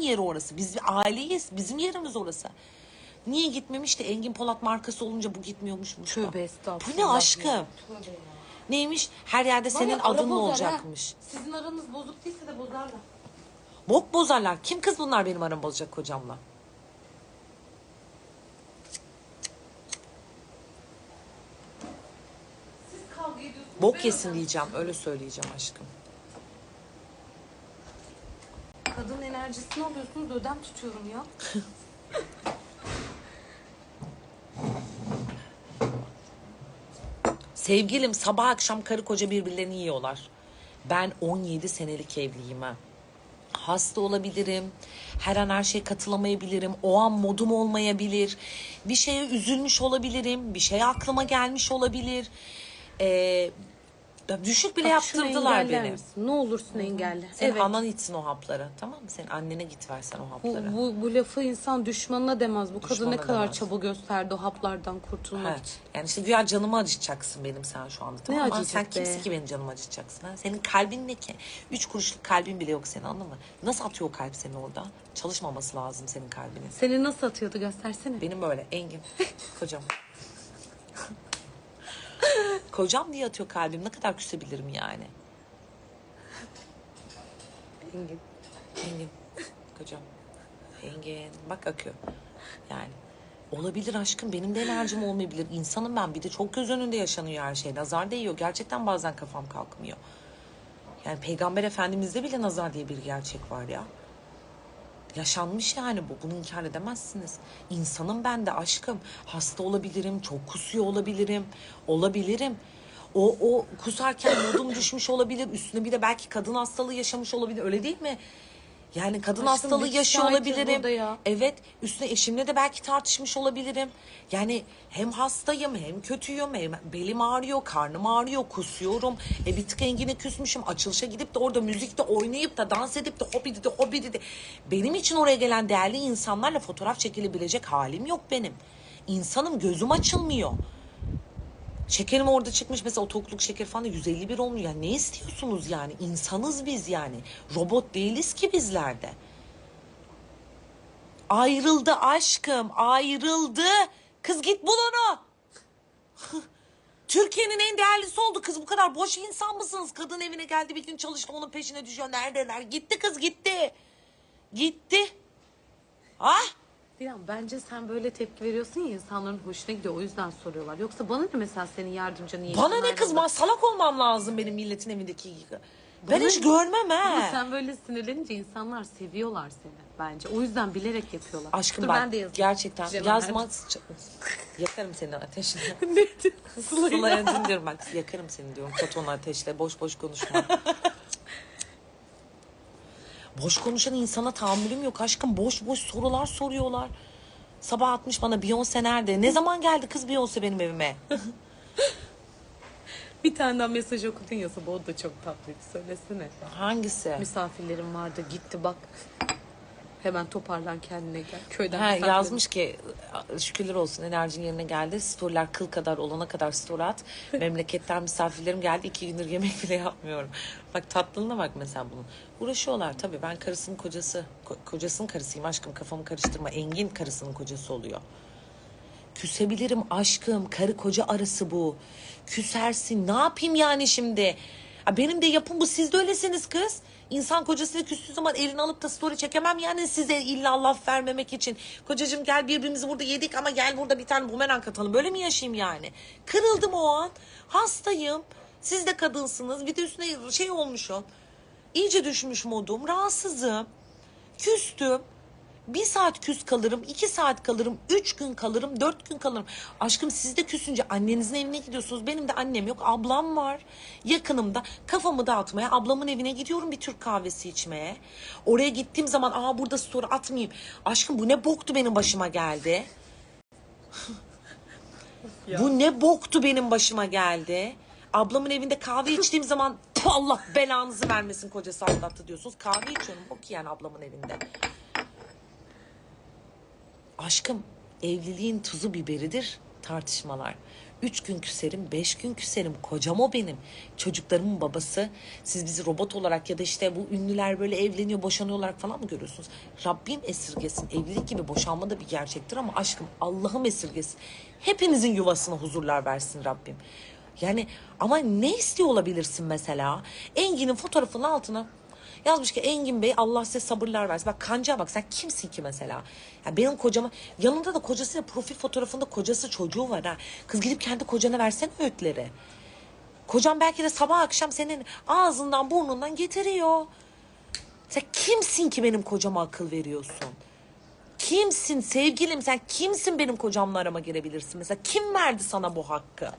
yeri orası. Biz bir aileyiz. Bizim yerimiz orası. Niye gitmemiş de Engin Polat markası olunca bu gitmiyormuş. Tövbe estağfurullah. Bu ne aşkım? Tövbe ya. Neymiş? Her yerde senin Vallahi ara adın mı bozar ha. olacakmış? Sizin aranız bozuk değilse de bozarlar. Bok bozarlar. Kim kız bunlar benim aramı bozacak kocamla? Siz kavga ediyorsunuz. Bok yesin diyeceğim. Öyle söyleyeceğim aşkım. Kadın enerjisini alıyorsunuz ödem tutuyorum ya. Sevgilim sabah akşam karı koca birbirlerini yiyorlar. Ben 17 senelik evliyim ha. Hasta olabilirim. Her an her şeye katılamayabilirim. O an modum olmayabilir. Bir şeye üzülmüş olabilirim. Bir şey aklıma gelmiş olabilir. Ee, düşük bile Bak şunu yaptırdılar engeller beni. misin? Ne olursun engelle. Senin evet. anan içsin o hapları. Tamam mı? Senin annene git versen o Bu, hapları. bu, bu lafı insan düşmanına demez. Bu kadın ne kadar demez. çaba gösterdi o haplardan kurtulmak Ha, için. Yani işte güya canımı acıtacaksın benim sen şu anda. Tamam mı? acıyacak Sen be? kimsin ki benim canımı acıtacaksın? Ha? Senin kalbin ne ki? Üç kuruşluk kalbin bile yok senin anladın mı? Nasıl atıyor o kalp seni orada? Çalışmaması lazım senin kalbinin. Seni nasıl atıyordu göstersene. Benim böyle Engin. Kocam. Kocam diye atıyor kalbim. Ne kadar küsebilirim yani? Engin. Engin. Kocam. Engin. Bak akıyor. Yani. Olabilir aşkım. Benim de enerjim olmayabilir. İnsanım ben. Bir de çok göz önünde yaşanıyor her şey. Nazar değiyor. Gerçekten bazen kafam kalkmıyor. Yani Peygamber Efendimiz'de bile nazar diye bir gerçek var ya. Yaşanmış yani bu. Bunu inkar edemezsiniz. İnsanım ben de aşkım. Hasta olabilirim. Çok kusuyor olabilirim. Olabilirim. O, o kusarken modum düşmüş olabilir. Üstüne bir de belki kadın hastalığı yaşamış olabilir. Öyle değil mi? Yani kadın Aşkım, hastalığı biz yaşıyor şahitiz olabilirim. burada ya. Evet. Üstüne eşimle de belki tartışmış olabilirim. Yani hem hastayım hem kötüyüm. Hem belim ağrıyor, karnım ağrıyor, kusuyorum. E bir tık engine küsmüşüm. Açılışa gidip de orada müzikte oynayıp da dans edip de hobi de hobi de. Benim için oraya gelen değerli insanlarla fotoğraf çekilebilecek halim yok benim. İnsanım gözüm açılmıyor. Şekerim orada çıkmış mesela o tokluk şeker falan da 151 olmuyor. Yani ne istiyorsunuz yani? İnsanız biz yani. Robot değiliz ki bizlerde. Ayrıldı aşkım, ayrıldı. Kız git bul onu. Türkiye'nin en değerlisi oldu kız. Bu kadar boş insan mısınız? Kadın evine geldi bir gün çalıştı onun peşine düşüyor. Neredeler? Gitti kız gitti. Gitti. Bence sen böyle tepki veriyorsun ya insanların hoşuna gidiyor o yüzden soruyorlar. Yoksa bana ne mesela senin yardımcın iyi Bana ne insanlar kız? var. Ben salak olmam lazım benim milletin evindeki gibi. Ben Bana hiç ne? görmem Ama he. sen böyle sinirlenince insanlar seviyorlar seni bence. O yüzden bilerek yapıyorlar. Aşkım Dur, bak ben de yazayım. gerçekten Cemil yazmaz. Yakarım seni ateşle. Ne? Sıla'ya dinliyorum bak yakarım seni diyorum fotonla ateşle boş boş konuşma. boş konuşan insana tahammülüm yok aşkım boş boş sorular soruyorlar. Sabah atmış bana Beyoncé nerede? Ne zaman geldi kız Beyoncé benim evime? Bir tane daha mesaj okudun ya sabah o da çok tatlıydı. Söylesene. Hangisi? Misafirlerim vardı gitti bak. Hemen toparlan kendine gel. Köyden Ha, yazmış ki şükürler olsun enerjin yerine geldi. Storyler kıl kadar olana kadar story at. Memleketten misafirlerim geldi. iki gündür yemek bile yapmıyorum. Bak tatlılığına bak mesela bunun. Uğraşıyorlar tabii. Ben karısının kocası. ko- kocasının karısıyım aşkım. Kafamı karıştırma. Engin karısının kocası oluyor. Küsebilirim aşkım. Karı koca arası bu. Küsersin. Ne yapayım yani şimdi? Ha, Benim de yapım bu. Siz de öylesiniz kız. İnsan kocasıyla küstüğü zaman elini alıp da story çekemem yani size illa laf vermemek için. Kocacığım gel birbirimizi burada yedik ama gel burada bir tane bumerang atalım. Böyle mi yaşayayım yani? Kırıldım o an. Hastayım. Siz de kadınsınız. Bir de üstüne şey olmuşum. İyice düşmüş modum. Rahatsızım. Küstüm. Bir saat küs kalırım, iki saat kalırım, üç gün kalırım, dört gün kalırım. Aşkım siz de küsünce annenizin evine gidiyorsunuz. Benim de annem yok, ablam var. Yakınımda kafamı dağıtmaya ablamın evine gidiyorum bir Türk kahvesi içmeye. Oraya gittiğim zaman aa burada story atmayayım. Aşkım bu ne boktu benim başıma geldi. bu ne boktu benim başıma geldi. Ablamın evinde kahve içtiğim zaman "Puh, Allah belanızı vermesin kocası aldattı diyorsunuz. Kahve içiyorum bok yani ablamın evinde. Aşkım evliliğin tuzu biberidir tartışmalar. Üç gün küserim, beş gün küserim. Kocam o benim. Çocuklarımın babası. Siz bizi robot olarak ya da işte bu ünlüler böyle evleniyor, boşanıyorlar falan mı görüyorsunuz? Rabbim esirgesin. Evlilik gibi boşanma da bir gerçektir ama aşkım Allah'ım esirgesin. Hepinizin yuvasına huzurlar versin Rabbim. Yani ama ne istiyor olabilirsin mesela? Engin'in fotoğrafının altına Yazmış ki Engin Bey Allah size sabırlar versin. Bak kanca bak sen kimsin ki mesela? Ya benim kocama yanında da kocasıyla profil fotoğrafında kocası çocuğu var ha. Kız gidip kendi kocana versene öğütleri. Kocan belki de sabah akşam senin ağzından burnundan getiriyor. Sen kimsin ki benim kocama akıl veriyorsun? Kimsin sevgilim sen kimsin benim kocamla arama girebilirsin? Mesela kim verdi sana bu hakkı?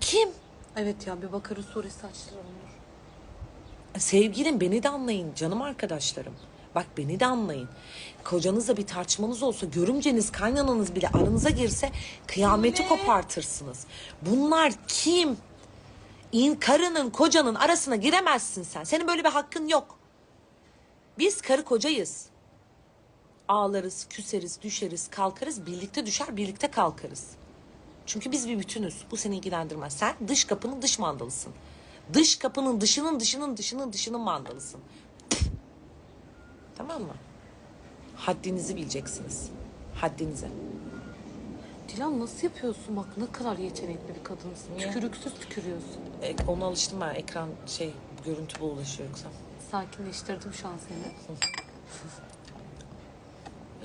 Kim? Evet ya bir Bakara suresi açtılar Onur. Sevgilim beni de anlayın canım arkadaşlarım. Bak beni de anlayın. Kocanızla bir tartışmanız olsa, görümceniz, kaynananız bile aranıza girse kıyameti kopartırsınız. Bunlar kim? İn karının, kocanın arasına giremezsin sen. Senin böyle bir hakkın yok. Biz karı kocayız. Ağlarız, küseriz, düşeriz, kalkarız. Birlikte düşer, birlikte kalkarız. Çünkü biz bir bütünüz. Bu seni ilgilendirmez. Sen dış kapının dış mandalısın. Dış kapının dışının dışının dışının dışının mandalısın. Tamam mı? Haddinizi bileceksiniz. Haddinizi. Dilan nasıl yapıyorsun? Bak ne kadar yetenekli bir kadınsın. Niye? Tükürüksüz tükürüyorsun. E, ona alıştım ben. Ekran şey görüntü bu ulaşıyor yoksa. Sakinleştirdim şu an seni.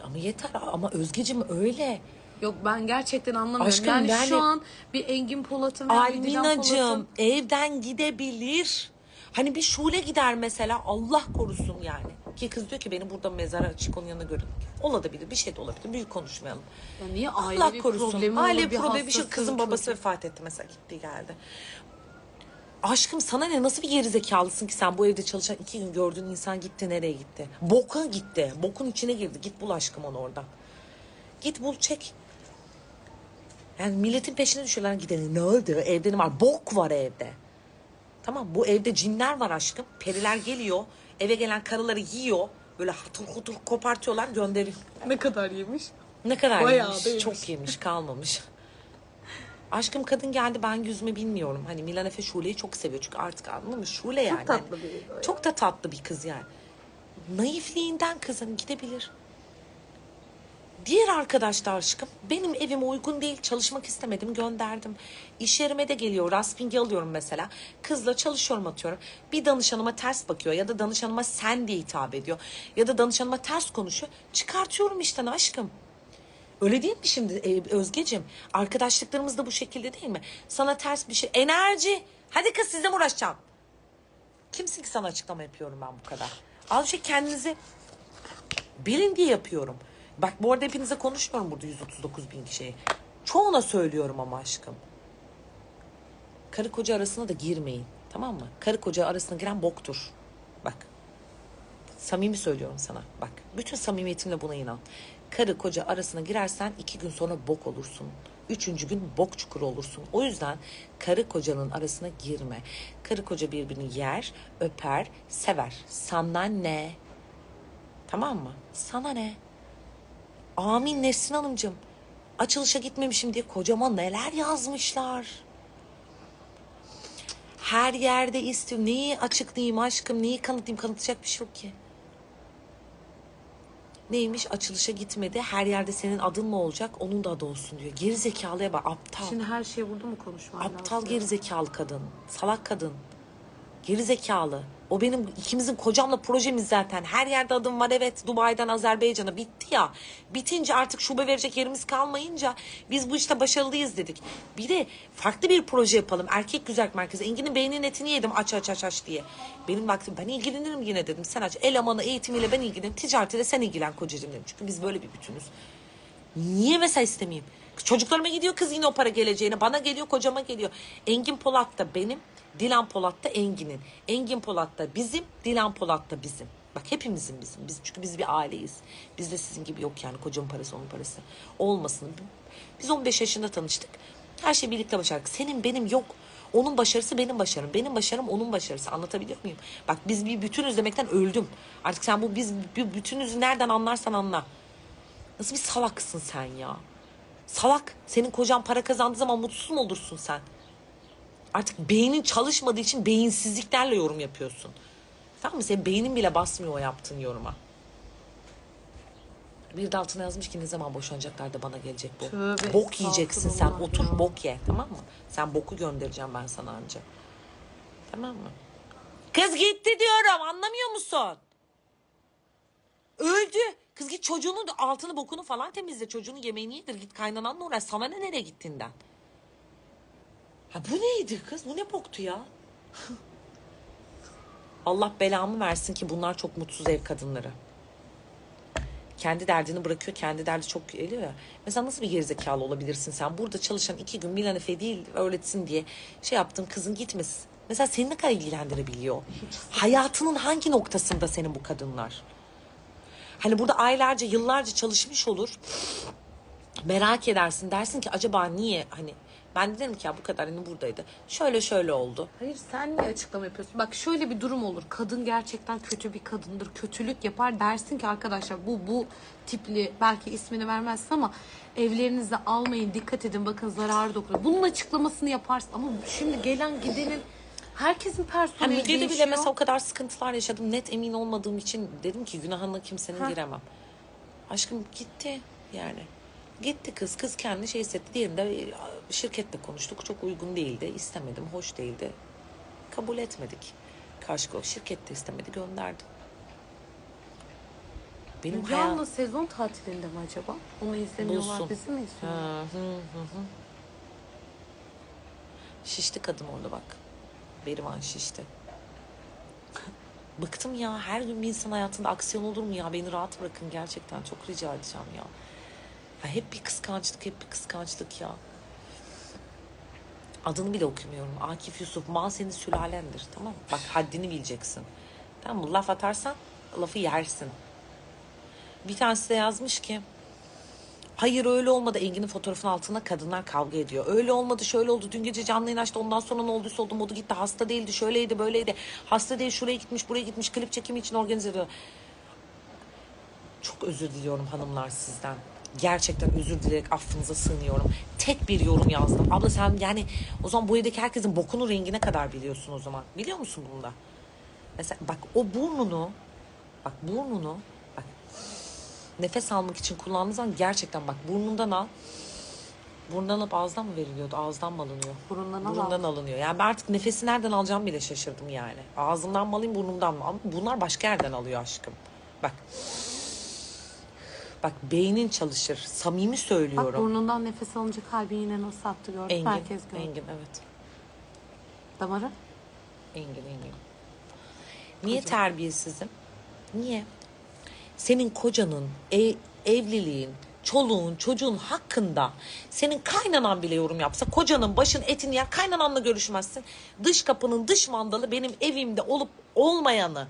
Ama yeter ama Özgecim öyle. Yok ben gerçekten anlamıyorum. Aşkım, yani yani- şu an bir Engin Polat'ın Dilan Alminacığım evden gidebilir. Hani bir şule gider mesela Allah korusun yani. Ki kız diyor ki beni burada mezara açık onun yanına görün. Olabilir bir şey de olabilir. Büyük konuşmayalım. Ya niye aile Allah bir korusun. problemi Aile bir problemi bir şey. Kızın babası çocuk. vefat etti mesela gitti geldi. Aşkım sana ne nasıl bir geri zekalısın ki sen bu evde çalışan iki gün gördüğün insan gitti nereye gitti? Boka gitti. Bokun içine girdi. Git bul aşkım onu oradan. Git bul çek. Yani milletin peşine düşüyorlar gidelim. Ne oldu? Evde ne var? Bok var evde. Tamam bu evde cinler var aşkım. Periler geliyor. Eve gelen karıları yiyor. Böyle hatır hutur kopartıyorlar gönderiyor. Ne kadar yemiş? Ne kadar Bayağı yemiş? da yemiş. Çok yemiş kalmamış. Aşkım kadın geldi ben yüzme bilmiyorum. Hani Milan Efe Şule'yi çok seviyor çünkü artık anladın mı? Şule yani. tatlı Hani biri o ya. Çok da tatlı bir kız yani. Naifliğinden kızın gidebilir. Diğer arkadaş da aşkım benim evime uygun değil çalışmak istemedim gönderdim. İş yerime de geliyor raspingi alıyorum mesela. Kızla çalışıyorum atıyorum. Bir danışanıma ters bakıyor ya da danışanıma sen diye hitap ediyor. Ya da danışanıma ters konuşuyor. Çıkartıyorum işten aşkım. Öyle değil mi şimdi e, Özgeciğim? Arkadaşlıklarımız da bu şekilde değil mi? Sana ters bir şey. Enerji. Hadi kız sizle mi uğraşacağım? Kimsin ki sana açıklama yapıyorum ben bu kadar? Al şey kendinizi bilin diye yapıyorum. Bak bu arada hepinize konuşmuyorum burada 139 bin kişiye. Çoğuna söylüyorum ama aşkım. Karı koca arasına da girmeyin. Tamam mı? Karı koca arasına giren boktur. Bak. Samimi söylüyorum sana. Bak. Bütün samimiyetimle buna inan. Karı koca arasına girersen iki gün sonra bok olursun. Üçüncü gün bok çukuru olursun. O yüzden karı kocanın arasına girme. Karı koca birbirini yer, öper, sever. Sana ne? Tamam mı? Sana ne? Amin Nesrin Hanımcığım. Açılışa gitmemişim diye kocama neler yazmışlar. Her yerde istiyorum. Neyi açıklayayım aşkım? Neyi kanıtlayayım? Kanıtlayacak bir şey yok ki. Neymiş? Açılışa gitmedi. Her yerde senin adın mı olacak? Onun da adı olsun diyor. Geri zekalıya bak. Aptal. Şimdi her şey burada mı konuşman Aptal lazım? geri zekalı kadın. Salak kadın. Geri zekalı. O benim ikimizin kocamla projemiz zaten. Her yerde adım var evet. Dubai'den Azerbaycan'a bitti ya. Bitince artık şube verecek yerimiz kalmayınca biz bu işte başarılıyız dedik. Bir de farklı bir proje yapalım. Erkek güzel merkezi. Engin'in beyninin etini yedim aç aç aç aç diye. Benim vaktim ben ilgilenirim yine dedim. Sen aç. Elemanı eğitimiyle ben ilgilenirim. Ticaretiyle sen ilgilen kocacığım dedim. Çünkü biz böyle bir bütünüz. Niye mesela istemeyeyim? Çocuklarıma gidiyor kız yine o para geleceğine. Bana geliyor kocama geliyor. Engin Polat da benim. Dilan Polat da Engin'in. Engin Polat da bizim. Dilan Polat da bizim. Bak hepimizin bizim. Biz, çünkü biz bir aileyiz. Bizde sizin gibi yok yani kocamın parası onun parası. Olmasın. Biz 15 yaşında tanıştık. Her şeyi birlikte başardık. Senin benim yok. Onun başarısı benim başarım. Benim başarım onun başarısı. Anlatabiliyor muyum? Bak biz bir bütünüz demekten öldüm. Artık sen bu biz bir bütünüzü nereden anlarsan anla. Nasıl bir salaksın sen ya? Salak. Senin kocan para kazandığı zaman mutsuz mu olursun sen? Artık beynin çalışmadığı için beyinsizliklerle yorum yapıyorsun. Tamam mı? Senin beynin bile basmıyor o yaptığın yoruma. Bir de altına yazmış ki ne zaman boşanacaklar da bana gelecek bu. Tövbe bok yiyeceksin sen. Otur ya. bok ye tamam mı? Sen boku göndereceğim ben sana anca. Tamam mı? Kız gitti diyorum anlamıyor musun? Öldü. Kız git çocuğunun altını bokunu falan temizle. Çocuğunun yemeğini yedir. Git kaynananla uğraş. Sana ne nereye gittiğinden. Ha bu neydi kız? Bu ne boktu ya? Allah belamı versin ki bunlar çok mutsuz ev kadınları. Kendi derdini bırakıyor, kendi derdi çok geliyor ya. Mesela nasıl bir gerizekalı olabilirsin sen? Burada çalışan iki gün Milan Efe değil öğretsin diye şey yaptın kızın gitmesin. Mesela seni ne kadar ilgilendirebiliyor? Hayatının hangi noktasında senin bu kadınlar? Hani burada aylarca, yıllarca çalışmış olur. Merak edersin dersin ki acaba niye hani ben de dedim ki ya bu kadar hani buradaydı. Şöyle şöyle oldu. Hayır sen niye açıklama yapıyorsun? Bak şöyle bir durum olur. Kadın gerçekten kötü bir kadındır. Kötülük yapar. Dersin ki arkadaşlar bu bu tipli belki ismini vermezsin ama evlerinizde almayın. Dikkat edin bakın zararı dokunuyor. Bunun açıklamasını yaparsın. Ama şimdi gelen gidenin herkesin personeli bile değişiyor. mesela o kadar sıkıntılar yaşadım. Net emin olmadığım için dedim ki günahına kimsenin Ha. giremem. Aşkım gitti yani. Gitti kız. Kız kendi şey hissetti. Diğerinde e, şirketle konuştuk. Çok uygun değildi. İstemedim. Hoş değildi. Kabul etmedik. Karşı. Şirket de istemedi. Gönderdi. Benim Müge hayal... Sezon tatilinde mi acaba? Onu izlemiyorlar. Bulsun. Bizi mi izliyorlar? Hı hı hı hı. Şişti kadın orada bak. Berivan şişti. Bıktım ya. Her gün bir insan hayatında aksiyon olur mu ya? Beni rahat bırakın gerçekten. Çok rica edeceğim ya. Ya hep bir kıskançlık, hep bir kıskançlık ya. Adını bile okumuyorum. Akif Yusuf. Mal senin sülalendir. Tamam mı? Bak haddini bileceksin. Tamam mı? Laf atarsan lafı yersin. Bir tanesi de yazmış ki Hayır öyle olmadı. Engin'in fotoğrafının altına kadınlar kavga ediyor. Öyle olmadı şöyle oldu. Dün gece canlı yayın açtı. Ondan sonra ne olduysa oldu. Modu gitti. Hasta değildi. Şöyleydi böyleydi. Hasta değil. Şuraya gitmiş buraya gitmiş. Klip çekimi için organize ediyor. Çok özür diliyorum hanımlar sizden. Gerçekten özür dileyerek affınıza sığınıyorum. Tek bir yorum yazdım. Abla sen yani o zaman bu evdeki herkesin bokunu rengine kadar biliyorsun o zaman. Biliyor musun bunu da? Mesela bak o burnunu bak burnunu bak nefes almak için kullandığın zaman gerçekten bak burnundan al. Burnundan alıp ağızdan mı veriliyordu? Ağızdan mı alınıyor? Burundan al, Burundan alınıyor. Yani ben artık nefesi nereden alacağımı bile şaşırdım yani. Ağzımdan mı alayım burnumdan mı? Ama bunlar başka yerden alıyor aşkım. Bak. Bak beynin çalışır. Samimi Bak söylüyorum. burnundan nefes alınca kalbin yine nasıl attı gördün. Engin. Herkes gördü. Engin evet. Damarı. Engin Engin. Niye terbiyesizim? Niye? Senin kocanın, ev, evliliğin, çoluğun, çocuğun hakkında senin kaynanan bile yorum yapsa kocanın başın etini yer kaynananla görüşmezsin. Dış kapının dış mandalı benim evimde olup olmayanı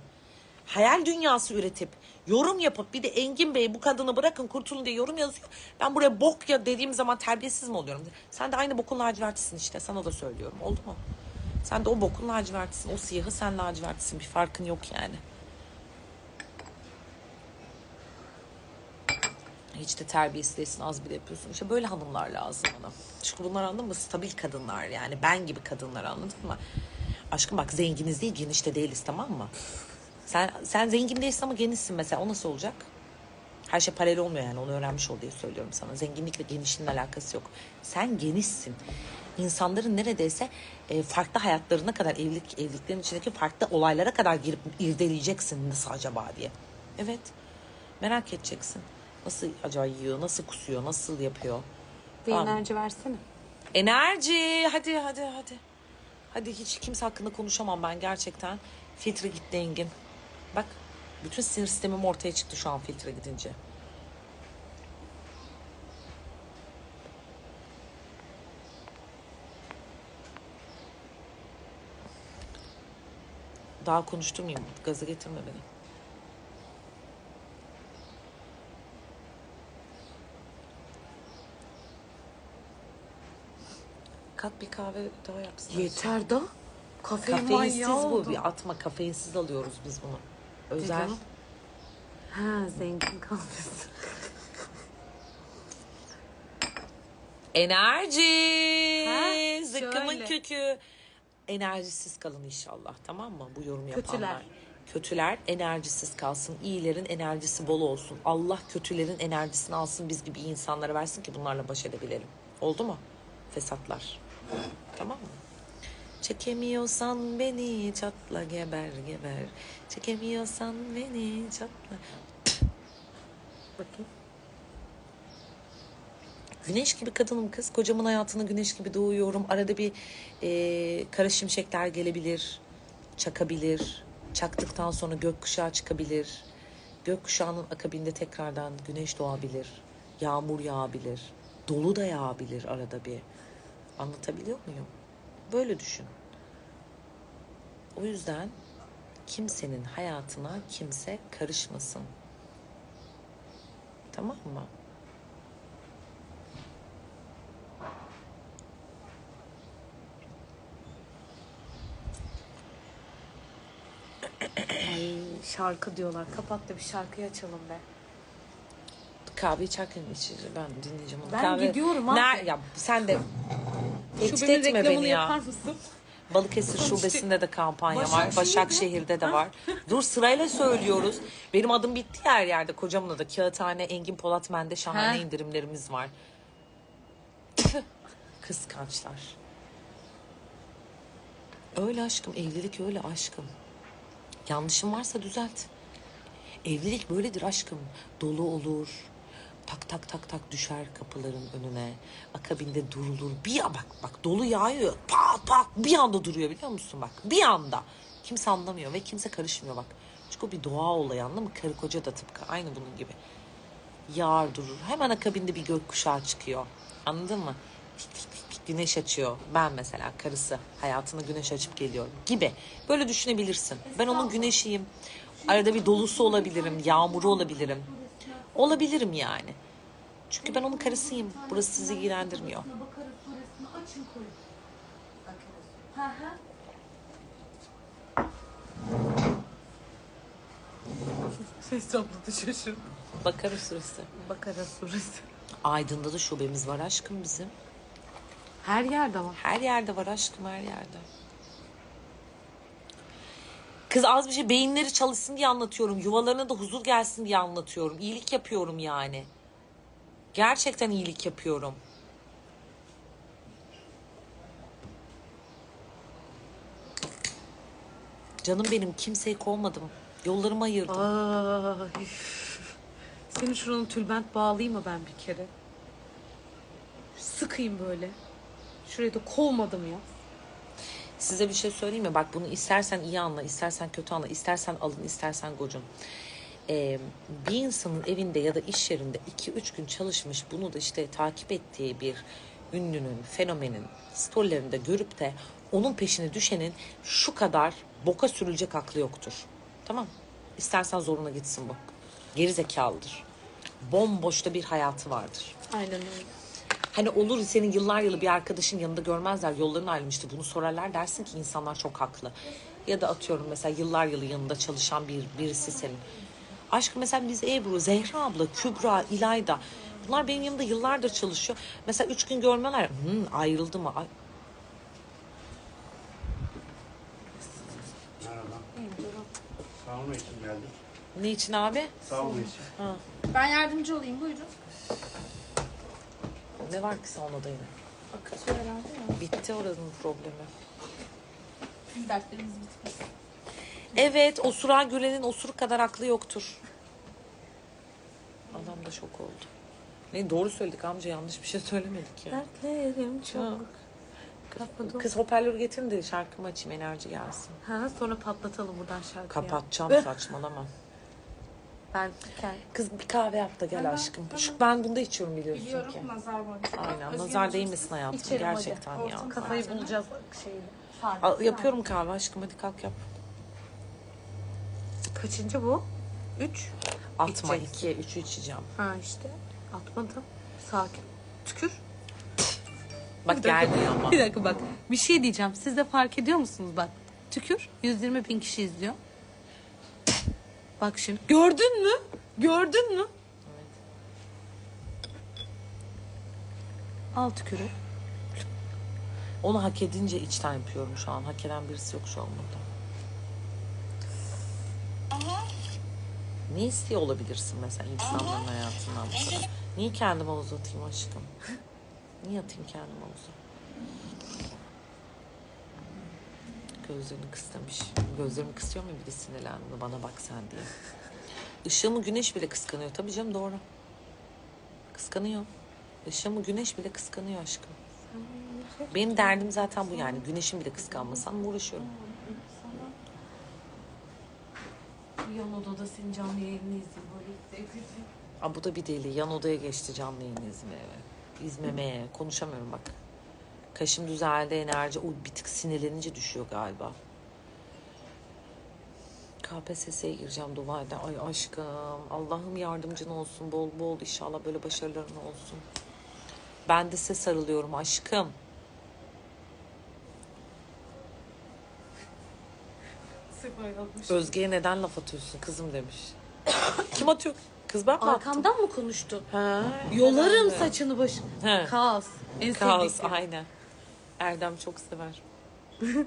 hayal dünyası üretip yorum yapıp bir de Engin Bey bu kadını bırakın kurtulun diye yorum yazıyor. Ben buraya bok ya dediğim zaman terbiyesiz mi oluyorum? Sen de aynı bokun lacivertisin işte sana da söylüyorum oldu mu? Sen de o bokun lacivertisin. O siyahı sen lacivertisin. Bir farkın yok yani. Hiç de terbiyesiz değilsin. Az bile yapıyorsun. İşte böyle hanımlar lazım bana. Çünkü bunlar anladın mı? Stabil kadınlar yani. Ben gibi kadınlar anladın mı? Aşkım bak zenginiz değil geniş de değiliz tamam mı? Sen, sen zengin değilsin ama genişsin mesela. O nasıl olacak? Her şey paralel olmuyor yani onu öğrenmiş ol diye söylüyorum sana. Zenginlikle genişliğin alakası yok. Sen genişsin. İnsanların neredeyse e, farklı hayatlarına kadar evlilik evliliklerin içindeki farklı olaylara kadar girip irdeleyeceksin nasıl acaba diye. Evet. Merak edeceksin. Nasıl acaba yiyor, nasıl kusuyor, nasıl yapıyor. Bir Tamam. enerji versene. Enerji. Hadi hadi hadi. Hadi hiç kimse hakkında konuşamam ben gerçekten. Filtre gitti Engin. Bak bütün sinir sistemim ortaya çıktı şu an filtre gidince. Daha konuşturmayayım. Gazı getirme beni. Kalk bir kahve daha yapsın. Yeter da. Kafein Kafeinsiz bu. oldu. Bir atma kafeinsiz alıyoruz biz bunu. Özel. Güzel. Ha zengin kahvesi. Enerji. Ha, Zıkkımın şöyle. kökü. Enerjisiz kalın inşallah tamam mı bu yorum yapanlar. Kötüler. Kötüler enerjisiz kalsın. İyilerin enerjisi bol olsun. Allah kötülerin enerjisini alsın biz gibi insanlara versin ki bunlarla baş edebilelim. Oldu mu? Fesatlar. Tamam mı? Çekemiyorsan beni çatla geber geber. Çekemiyorsan beni çatla. Bakayım. Güneş gibi kadınım kız. Kocamın hayatına güneş gibi doğuyorum. Arada bir e, kara şimşekler gelebilir. Çakabilir. Çaktıktan sonra gökkuşağı çıkabilir. Gökkuşağının akabinde tekrardan güneş doğabilir. Yağmur yağabilir. Dolu da yağabilir arada bir. Anlatabiliyor muyum? Böyle düşün. O yüzden kimsenin hayatına kimse karışmasın. Tamam mı? Ay şarkı diyorlar. Kapat da bir şarkıyı açalım be. Kahve içerken içeceğim. Ben dinleyeceğim onu. Ben Kahve... gidiyorum abi. Ner- ya sen de etme reklamını beni ya. yapar mısın? Balıkesir şubesinde de kampanya var. Başakşehir'de. Başakşehir'de de var. Dur sırayla söylüyoruz. Benim adım bitti her yerde. Kocamın adı. Kağıthane Engin Polat Men'de şahane He. indirimlerimiz var. Kıskançlar. Öyle aşkım. Evlilik öyle aşkım. Yanlışım varsa düzelt. Evlilik böyledir aşkım. Dolu olur. Tak tak tak tak düşer kapıların önüne. Akabinde durulur. Bir bak bak dolu yağıyor. Pat pat bir anda duruyor biliyor musun bak. Bir anda. Kimse anlamıyor ve kimse karışmıyor bak. Çünkü o bir doğa olayı anladın mı? Karı koca da tıpkı aynı bunun gibi. Yağar durur. Hemen akabinde bir gökkuşağı çıkıyor. Anladın mı? Güneş açıyor. Ben mesela karısı hayatına güneş açıp geliyorum gibi. Böyle düşünebilirsin. Ben onun güneşiyim. Arada bir dolusu olabilirim. Yağmuru olabilirim. Olabilirim yani. Çünkü ben onun karısıyım. Burası sizi ilgilendirmiyor. Bakarız suresini açın koyun. Hı hı. Hesapladı şaşırdım. Bakarız süresi. Bakara suresi. Aydın'da da şubemiz var aşkım bizim. Her yerde var. Her yerde var aşkım her yerde. Kız az bir şey beyinleri çalışsın diye anlatıyorum. Yuvalarına da huzur gelsin diye anlatıyorum. İyilik yapıyorum yani. Gerçekten iyilik yapıyorum. Canım benim kimseyi kovmadım. Yollarımı ayırdım. Ay. Senin şuranın tülbent bağlayayım mı ben bir kere? Sıkayım böyle. Şurayı da kovmadım ya. Size bir şey söyleyeyim mi? Bak bunu istersen iyi anla, istersen kötü anla, istersen alın, istersen gocun. Ee, bir insanın evinde ya da iş yerinde 2-3 gün çalışmış bunu da işte takip ettiği bir ünlünün, fenomenin storylerinde görüp de onun peşine düşenin şu kadar boka sürülecek aklı yoktur. Tamam İstersen zoruna gitsin bu. Geri zekalıdır. Bomboşta bir hayatı vardır. Aynen öyle. Hani olur senin yıllar yılı bir arkadaşın yanında görmezler yolların ayrılmıştı bunu sorarlar dersin ki insanlar çok haklı. Ya da atıyorum mesela yıllar yılı yanında çalışan bir birisi senin. Aşkım mesela biz Ebru, Zehra abla, Kübra, İlayda bunlar benim yanımda yıllardır çalışıyor. Mesela üç gün görmeler hmm, ayrıldı mı? Ay, Merhaba. Sauna için geldik. ne için abi? Sauna için. Ben yardımcı olayım buyurun. Ne var ki saunada yine? Akıtıyor herhalde ya. Bitti oranın problemi. Dertlerimiz bitmez. Evet osurağa gülenin osuru kadar aklı yoktur. Adam da şok oldu. Ne doğru söyledik amca yanlış bir şey söylemedik ya. Dertlerim çok. Kapadım. Kız hoparlörü getirin de şarkımı açayım enerji gelsin. Ha, sonra patlatalım buradan şarkıyı. Kapatacağım saçmalama. Ben kendim. Kız bir kahve yap da gel aşkım. Şu ben bunda içiyorum biliyorsun Biliyorum ki. nazar boncuğu. Aynen Özgür nazar Hocam, değmesin hayatım İçerim hadi. gerçekten ya. Ortam- Kafayı bulacağız şeyini. Al, yapıyorum kahve aşkım hadi kalk yap. Kaçıncı bu? Üç. Atma İçeceksin. ikiye üçü içeceğim. Ha işte. Atmadım. Sakin. Tükür. Bak gelmiyor ama. Bir dakika bak. Bir şey diyeceğim. Siz de fark ediyor musunuz bak. Tükür. 120 bin kişi izliyor. Bak şimdi. Gördün mü? Gördün mü? Al tükürü. Onu hak edince içten yapıyorum şu an. Hak eden birisi yok şu an burada. Ne istiyor olabilirsin mesela insanların hayatından bu kadar? Niye kendime havuza atayım aşkım? Niye atayım kendime havuza? Gözlerini kıstamış. Gözlerimi kısıyor mu biri sinirlendi bana bak sen diye. Işığımı güneş bile kıskanıyor. Tabii canım doğru. Kıskanıyor. Işığımı güneş bile kıskanıyor aşkım. Benim derdim zaten bu yani. Güneşin bile kıskanmasam uğraşıyorum. Yan odada senin canlı yayını izleyeyim. Böyle. Aa, bu da bir deli. Yan odaya geçti canlı yayın izlemeye. İzmemeye. Konuşamıyorum bak. Kaşım düzeldi enerji. O bir tık sinirlenince düşüyor galiba. KPSS'ye gireceğim dua. Ay aşkım. Allah'ım yardımcın olsun. Bol bol inşallah böyle başarıların olsun. Ben de size sarılıyorum aşkım. Özge'ye neden laf atıyorsun kızım demiş. Kim atıyor? Kız ben mi attım? Arkamdan mı konuştu? Ha, Yolarım saçını başını. He. Kaos. En Kaos sevdiklerim. aynen. Erdem çok sever.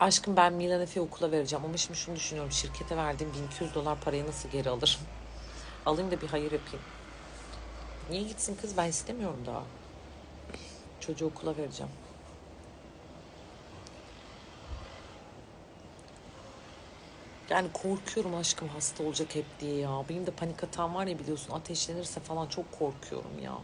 Aşkım ben Milan Efe'yi okula vereceğim ama şimdi şunu düşünüyorum. Şirkete verdiğim 1200 dolar parayı nasıl geri alırım? Alayım da bir hayır yapayım. Niye gitsin kız? Ben istemiyorum daha. Çocuğu okula vereceğim. Yani korkuyorum aşkım hasta olacak hep diye ya. Benim de panik atağım var ya biliyorsun ateşlenirse falan çok korkuyorum ya.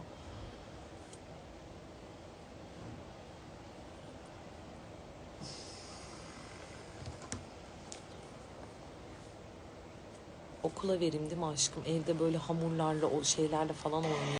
Okula mi aşkım? Evde böyle hamurlarla o şeylerle falan oynuyor.